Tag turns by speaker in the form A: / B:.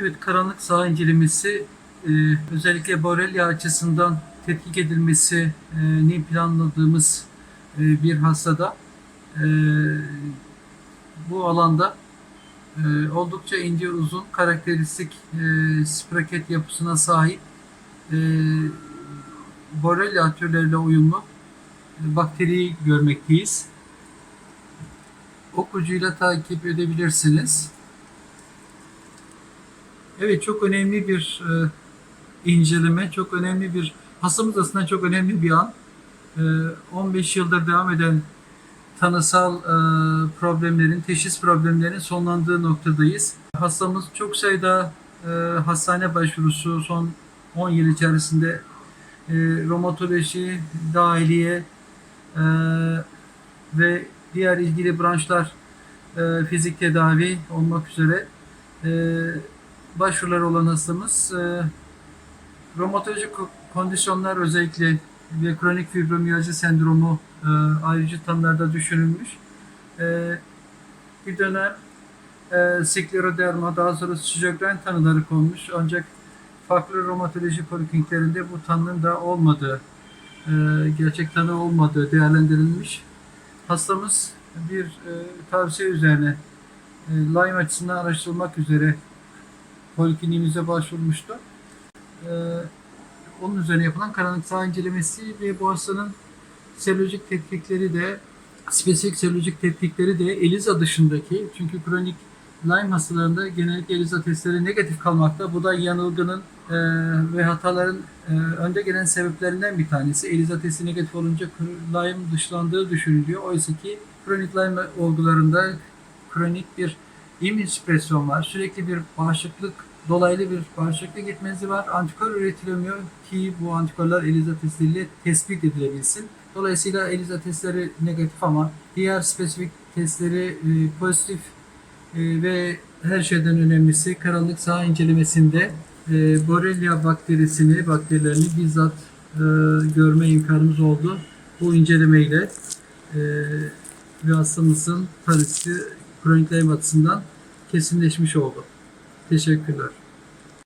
A: Evet, karanlık saha incelemesi e, özellikle Borrelia açısından tetkik edilmesini planladığımız e, bir hastada e, bu alanda e, oldukça ince uzun karakteristik e, spraket yapısına sahip e, Borrelia türleriyle uyumlu e, bakteriyi görmekteyiz. Ok ucuyla takip edebilirsiniz. Evet çok önemli bir e, inceleme, çok önemli bir hastamız aslında çok önemli bir an. E, 15 yıldır devam eden tanısal e, problemlerin, teşhis problemlerinin sonlandığı noktadayız. Hastamız çok sayıda e, hastane başvurusu son 10 yıl içerisinde e, romatoloji, dahiliye e, ve diğer ilgili branşlar e, fizik tedavi olmak üzere e, başvuruları olan hastamız e, romatolojik ko- kondisyonlar özellikle ve kronik fibromiyalji sendromu e, ayrıcı tanılarda düşünülmüş. E, bir dönem e, skleroderma daha sonra şizofren tanıları konmuş ancak farklı romatoloji polikliniklerinde bu tanının da olmadığı, e, gerçek tanı olmadığı değerlendirilmiş. Hastamız bir e, tavsiye üzerine e, Lyme açısından araştırılmak üzere polikliniğimize başvurmuştu. Ee, onun üzerine yapılan karanlık incelemesi ve bu hastanın serolojik tetkikleri de spesifik serolojik tetkikleri de ELISA dışındaki çünkü kronik Lyme hastalarında genellikle ELISA testleri negatif kalmakta. Bu da yanılgının e, ve hataların e, önde gelen sebeplerinden bir tanesi. ELISA testi negatif olunca Lyme dışlandığı düşünülüyor. Oysa ki kronik Lyme olgularında kronik bir immünsüpresyon var. Sürekli bir bağışıklık, dolaylı bir bağışıklık yetmezliği var. Antikor üretilemiyor ki bu antikorlar ELISA testleriyle tespit edilebilsin. Dolayısıyla ELISA testleri negatif ama diğer spesifik testleri e, pozitif e, ve her şeyden önemlisi karanlık saha incelemesinde e, Borrelia bakterisini, bakterilerini bizzat e, görme imkanımız oldu. Bu incelemeyle e, ve hastamızın tanısı kronik açısından kesinleşmiş oldu. Teşekkürler.